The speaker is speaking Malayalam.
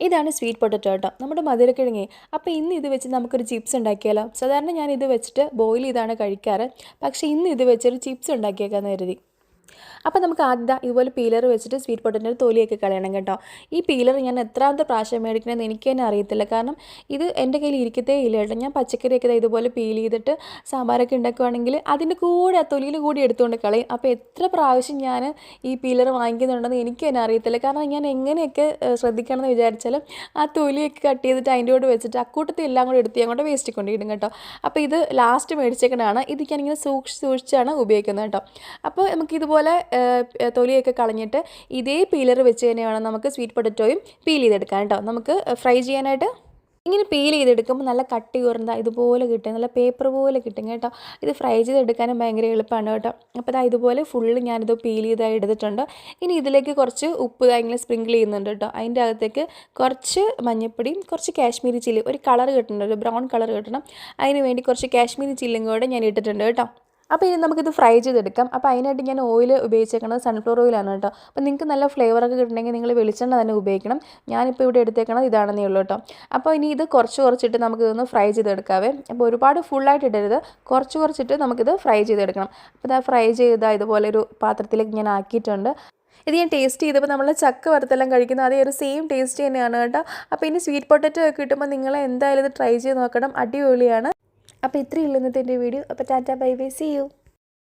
ഇതാണ് സ്വീറ്റ് പൊട്ടറ്റോ കേട്ടോ നമ്മുടെ മധുരക്കിഴങ്ങി. അപ്പോൾ ഇന്ന് ഇത് വെച്ച് നമുക്കൊരു ചിപ്സ് ഉണ്ടാക്കിയാലോ? സാധാരണ ഞാൻ ഇത് വെച്ചിട്ട് ബോയിൽ ചെയ്താണ് കഴിക്കാറ്. പക്ഷേ ഇന്ന് ഇത് വെച്ചൊരു ചിപ്സ് ഉണ്ടാക്കിയേക്കാന്ന് കരുതി. അപ്പോൾ നമുക്ക് ആദ്യം ഇതുപോലെ പീലർ വെച്ചിട്ട് സ്വീറ്റ് പൊട്ടന്റെ തോലിയൊക്കെ കളയണം കേട്ടോ. ഈ പീലർ ഞാൻ എത്രാമത്തെ പ്രാവശ്യം മേടിക്കണമെന്ന് എനിക്ക് തന്നെ അറിയത്തില്ല. കാരണം ഇത് എന്റെ കയ്യിൽ ഇരിക്കത്തേ ഇല്ല കേട്ടോ. ഞാൻ പച്ചക്കറിയൊക്കെ ഇതുപോലെ പീൽ ചെയ്തിട്ട് സാമ്പാറൊക്കെ ഉണ്ടാക്കുവാണെങ്കിൽ അതിന്റെ കൂടെ ആ തൊലിയിൽ കൂടി എടുത്തുകൊണ്ട് കളയും. അപ്പോൾ എത്ര പ്രാവശ്യം ഞാൻ ഈ പീലർ വാങ്ങിക്കുന്നുണ്ടെന്ന് എനിക്ക് തന്നെ അറിയത്തില്ല. കാരണം ഞാൻ എങ്ങനെയൊക്കെ ശ്രദ്ധിക്കണമെന്ന് വിചാരിച്ചാലും ആ തൊലിയൊക്കെ കട്ട് ചെയ്തിട്ട് അതിന്റെ കൂടെ വെച്ചിട്ട് അക്കൂട്ടത്തിൽ എല്ലാം കൂടെ എടുത്ത് അങ്ങോട്ട് വേസ്റ്റ് കൊണ്ടിടും കേട്ടോ. അപ്പോൾ ഇത് ലാസ്റ്റ് മേടിച്ചേക്കണതാണ്. ഇത് ഞാനിങ്ങനെ സൂക്ഷിച്ച് സൂക്ഷിച്ചാണ് ഉപയോഗിക്കുന്നത് കേട്ടോ. അപ്പോൾ നമുക്ക് ഇതുപോലെ ഏഹ്, തൊലിയൊക്കെ കളഞ്ഞിട്ട് ഇതേ പീലർ വെച്ച് തന്നെ വേണം നമുക്ക് സ്വീറ്റ് പൊട്ടറ്റോയും പീൽ ചെയ്തെടുക്കാൻ കേട്ടോ. നമുക്ക് ഫ്രൈ ചെയ്യാനായിട്ട് ഇങ്ങനെ പീൽ ചെയ്തെടുക്കുമ്പോൾ നല്ല കട്ടി കുറഞ്ഞ ഇതുപോലെ കിട്ടും. നല്ല പേപ്പർ പോലെ കിട്ടും കേട്ടോ. ഇത് ഫ്രൈ ചെയ്തെടുക്കാനും ഭയങ്കര എളുപ്പമാണ് കേട്ടോ. അപ്പോൾ ഇതാ ഇതുപോലെ ഫുള്ള് ഞാനിത് പീൽ ചെയ്തായി എടുത്തിട്ടുണ്ട്. ഇനി ഇതിലേക്ക് കുറച്ച് ഉപ്പ് ഇങ്ങനെ സ്പ്രിങ്കിൾ ചെയ്യുന്നുണ്ട് കേട്ടോ. അതിന്റെ അകത്തേക്ക് കുറച്ച് മഞ്ഞപ്പൊടിയും കുറച്ച് കാശ്മീരി ചില്ലി ഒരു കളർ കിട്ടണം ഒരു ബ്രൗൺ കളർ കിട്ടണം. അതിന് വേണ്ടി കുറച്ച് കാശ്മീരി ചില്ലിയും കൂടെ ഞാൻ ഇട്ടിട്ടുണ്ട് കേട്ടോ. അപ്പോൾ ഇനി നമുക്കിത് ഫ്രൈ ചെയ്തെടുക്കാം. അപ്പോൾ അതിനായിട്ട് ഞാൻ ഓയിൽ ഉപയോഗിച്ചേക്കുന്നത് സൺഫ്ലവർ ഓയിലാണ് കേട്ടോ. അപ്പോൾ നിങ്ങൾക്ക് നല്ല ഫ്ലേവറൊക്കെ കിട്ടണമെങ്കിൽ നിങ്ങൾ വെളിച്ചെണ്ണ തന്നെ ഉപയോഗിക്കണം. ഞാനിപ്പോൾ ഇവിടെ എടുത്തേക്കണത് ഇതാണെന്നേ ഉള്ളൂ കേട്ടോ. അപ്പോൾ ഇനി ഇത് കുറച്ച് കുറച്ചിട്ട് നമുക്ക് ഇതൊന്ന് ഫ്രൈ ചെയ്തെടുക്കാവേ. അപ്പോൾ ഒരുപാട് ഫുള്ളായിട്ട് ഇടരുത്. കുറച്ച് കുറച്ചിട്ട് നമുക്കിത് ഫ്രൈ ചെയ്തെടുക്കണം. അപ്പോൾ ഇതാ ഫ്രൈ ചെയ്ത ഇതുപോലെ ഒരു പാത്രത്തിലേക്ക് ഞാൻ ആക്കിയിട്ടുണ്ട്. ഇത് ഞാൻ ടേസ്റ്റ് ചെയ്തപ്പോൾ നമ്മൾ ചക്ക വറുത്തെല്ലാം കഴിക്കുന്ന അതേ ഒരു സെയിം ടേസ്റ്റ് തന്നെയാണ് കേട്ടോ. അപ്പോൾ ഇനി സ്വീറ്റ് പൊട്ടറ്റോ ഒക്കെ കിട്ടുമ്പോൾ നിങ്ങൾ എന്തായാലും ഇത് ട്രൈ ചെയ്ത് നോക്കണം. അടിപൊളിയാണ്. അപ്പോൾ ഇത്രയേ ഉള്ളൂ ഇന്നത്തെ എന്റെ വീഡിയോ. അപ്പോൾ tata bye bye. See you